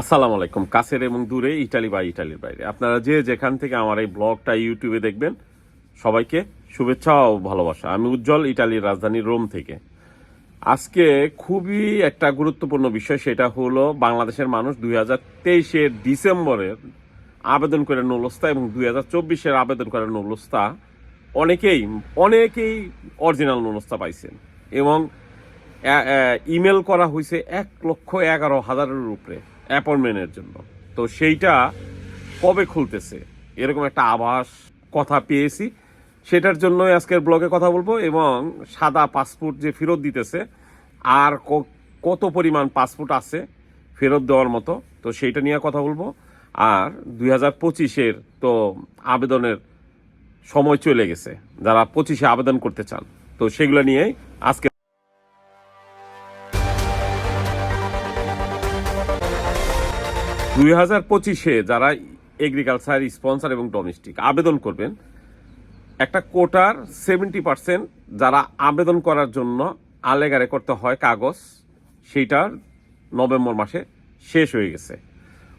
আসসালামু আলাইকুম। কাছের এবং দূরে, ইটালি বা ইটালির বাইরে। আপনারা যে যেখান থেকে আমার এই ব্লগটা ইউটিউবে দেখবেন, সবাইকে শুভেচ্ছা ও ভালোবাসা। আমি উজ্জ্বল, ইটালির রাজধানী রোম থেকে। আজকে খুবই একটা গুরুত্বপূর্ণ বিষয়, সেটা হলো বাংলাদেশের মানুষ দুই হাজার তেইশের ডিসেম্বরের আবেদন করে নলস্তা এবং দুই হাজার চব্বিশের আবেদন করে নলস্তা অনেকেই অনেকেই অরিজিনাল নলস্তা পাইছেন। এবং ইমেল করা হয়েছে এক লক্ষ এগারো হাজারের উপরে। অ্যাপয়েন্টমেন্টের জন্য। তো সেইটা কবে খুলতেছে? এরকম একটা আভাস কথা পেয়েছি। সেটার জন্যই আজকের ব্লগে কথা বলব এবং সাদা পাসপোর্ট যে ফেরত দিতেছে, আর কত পরিমাণ পাসপোর্ট আছে ফেরত দেওয়ার মতো, তো সেইটা নিয়ে কথা বলব। আর দুই হাজার পঁচিশের তো আবেদনের সময় চলে গেছে, যারা পঁচিশে আবেদন করতে চান। তো সেগুলো নিয়েই আজকে দুই হাজার পঁচিশে যারা এগ্রিকালচার স্পন্সর এবং ডোমেস্টিক আবেদন করবেন, একটা কোটার সেভেন্টি পার্সেন্ট যারা আবেদন করার জন্য আলেগারে করতে হয় কাগজ, সেইটার নভেম্বর মাসে শেষ হয়ে গেছে।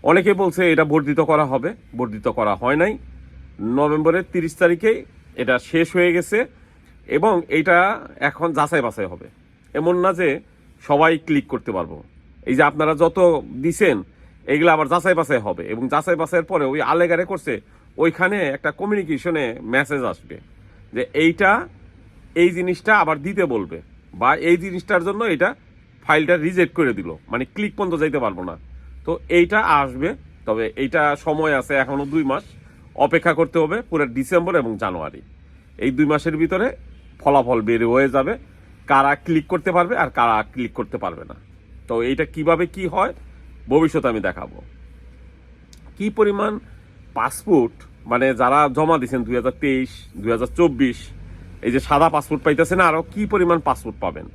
অনেকে বলছে এটা বর্ধিত করা হবে, বর্ধিত করা হয় নাই। নভেম্বরের তিরিশ তারিখে এটা শেষ হয়ে গেছে এবং এটা এখন যাচাই বাছাই হবে। এমন না যে সবাই ক্লিক করতে পারব। এই যে আপনারা যত দিছেন এগুলো আবার যাচাই বাছাই হবে এবং যাচাই বাছাইয়ের পরে ওই আলেগারে করছে ওইখানে একটা কমিউনিকেশনে মেসেজ আসবে যে এইটা এই জিনিসটা আবার দিতে বলবে বা এই জিনিসটার জন্য এটা ফাইলটা রিজেক্ট করে দিল। মানে ক্লিক পর্যন্ত যাইতে পারব না। তো এইটা আসবে, তবে এইটা সময় আছে এখনও দুই মাস। অপেক্ষা করতে হবে পুরো ডিসেম্বর এবং জানুয়ারি। এই দুই মাসের ভিতরে ফলাফল বের হয়ে যাবে, কারা ক্লিক করতে পারবে আর কারা ক্লিক করতে পারবে না। তো এইটা কীভাবে কি হয়? ভবিষ্যতে আমি দেখাবো। কি পরিমাণ পাসপোর্ট মানে যারা জমা দিয়েছেন দুই হাজার তেইশ, দুই হাজার চব্বিশ, এই যে সাদা পাসপোর্ট পাইতেছে না আরও কি পরিমাণ পাসপোর্ট পাবেন?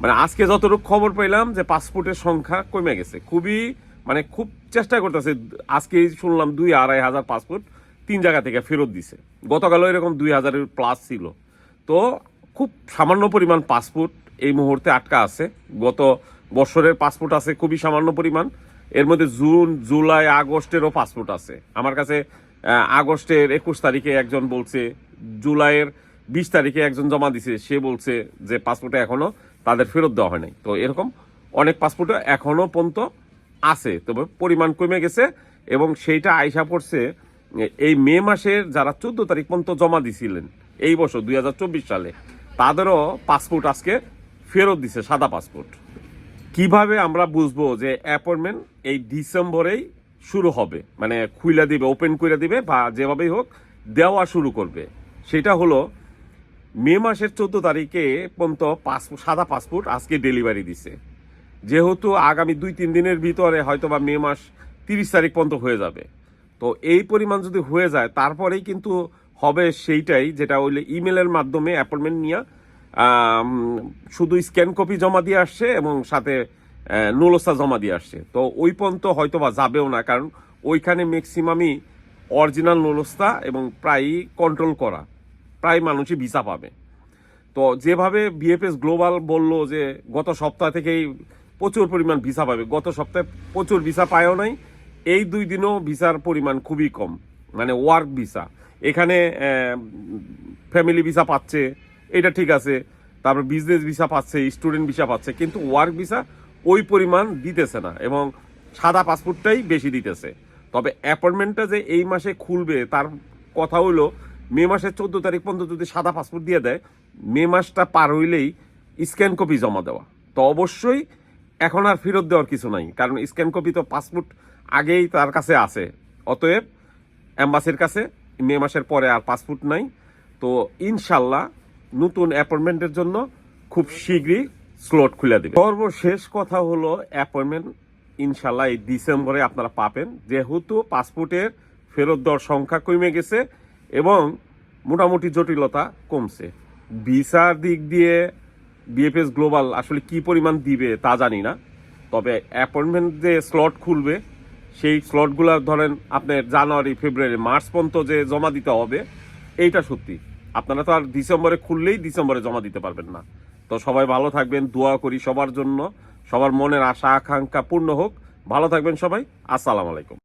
মানে আজকে যতটুকু খবর পেলাম যে পাসপোর্টের সংখ্যা কমে গেছে। খুবই মানে খুব চেষ্টা করতেছে, আজকে শুনলাম দুই আড়াই হাজার পাসপোর্ট তিন জায়গা থেকে ফেরত দিছে। গতকালও এরকম দুই হাজারের প্লাস ছিল। তো খুব সামান্য পরিমাণ পাসপোর্ট এই মুহূর্তে আটকা আছে। গত বছরের পাসপোর্ট আছে, খুবই সামান্য পরিমাণ। এর মধ্যে জুন, জুলাই, আগস্টেরও পাসপোর্ট আছে। আমার কাছে আগস্টের একুশ তারিখে একজন বলছে, জুলাইয়ের বিশ তারিখে একজন জমা দিছে, সে বলছে যে পাসপোর্টে এখনও তাদের ফেরত দেওয়া হয় নাই। তো এরকম অনেক পাসপোর্ট এখনও পর্যন্ত আছে, তবে পরিমাণ কমে গেছে এবং সেইটা আইসা পড়ছে, এই মে মাসের যারা চোদ্দ তারিখ পর্যন্ত জমা দিছিলেন, এই বছর দু হাজার চব্বিশ সালে, তাদেরও পাসপোর্ট আজকে ফেরত দিছে, সাদা পাসপোর্ট কীভাবে আমরা বুঝব যে অ্যাপয়েন্টমেন্ট এই ডিসেম্বরেই শুরু হবে? মানে খুইলা দিবে ওপেন করে দিবে বা যেভাবেই হোক দেওয়া শুরু করবে। সেটা হলো মে মাসের চোদ্দ তারিখে পর্যন্ত পাসপোর্ট সাদা পাসপোর্ট আজকে ডেলিভারি দিছে। যেহেতু আগামী দুই, তিন দিনের ভিতরে হয়তো বা মে মাস তিরিশ তারিখ পর্যন্ত হয়ে যাবে। তো এই পরিমাণ যদি হয়ে যায়, তারপরেই কিন্তু হবে সেইটাই যেটা হইলে ইমেলের মাধ্যমে অ্যাপয়েন্টমেন্ট নিয়ে শুধু স্ক্যান কপি জমা দিয়ে আসছে এবং সাথে নুলসা জমা দিয়ে আসছে। তো ওই পর্যন্ত হয়তো বা যাবেও না, কারণ ওইখানে ম্যাক্সিমামই অরিজিনাল নুলস্তা এবং প্রায়ই কন্ট্রোল করা। প্রায় মানুষই ভিসা পাবে। তো যেভাবে বিএফএস গ্লোবাল বলল যে গত সপ্তাহ থেকেই প্রচুর পরিমাণ ভিসা পাবে, গত সপ্তাহে প্রচুর ভিসা পায়ও নাই। এই দুই দিনও ভিসার পরিমাণ খুবই কম মানে ওয়ার্ক ভিসা এখানে ফ্যামিলি ভিসা পাচ্ছে এটা ঠিক আছে। তারপর বিজনেস ভিসা পাচ্ছে স্টুডেন্ট ভিসা পাচ্ছে, কিন্তু ওয়ার্ক ভিসা ওই পরিমাণ দিতেছে না এবং সাদা পাসপোর্টটাই বেশি দিতেছে। তবে অ্যাপয়েন্টমেন্টটা যে এই মাসে খুলবে, তার কথা হলো মে মাসের চোদ্দ তারিখ পর্যন্ত যদি সাদা পাসপোর্ট দিয়ে দেয়, মে মাসটা পার হইলেই স্ক্যান কপি জমা দেওয়া। তো অবশ্যই এখন আর ফেরত দেওয়ার কিছু নাই, কারণ স্ক্যান কপি তো পাসপোর্ট আগেই তার কাছে আছে। অতএব অ্যাম্বাসির কাছে মে মাসের পরে আর পাসপোর্ট নাই। তো ইনশাল্লাহ নতুন অ্যাপয়েন্টমেন্টের জন্য খুব শীঘ্রই স্লট খুলে দেবে। সর্বশেষ কথা হলো অ্যাপয়েন্টমেন্ট ইনশাল্লাহ এই ডিসেম্বরে আপনারা পাবেন। যেহেতু পাসপোর্টের ফেরত দেওয়ার সংখ্যা কমে গেছে এবং মোটামুটি জটিলতা কমছে। ভিসার দিক দিয়ে বিএফএস গ্লোবাল আসলে কি পরিমাণ দিবে তা জানি না। তবে অ্যাপয়েন্টমেন্ট যে স্লট খুলবে, সেই স্লটগুলো ধরেন আপনার জানুয়ারি, ফেব্রুয়ারি, মার্চ পর্যন্ত যে জমা দিতে হবে, এইটা সত্যি। আপনারা তো আর ডিসেম্বরে খুললেই ডিসেম্বরে জমা দিতে পারবেন না। তো সবাই ভালো থাকবেন, দোয়া করি সবার জন্য। সবার মনের আশা, আকাঙ্ক্ষা পূর্ণ হোক। ভালো থাকবেন সবাই। আসসালামু আলাইকুম।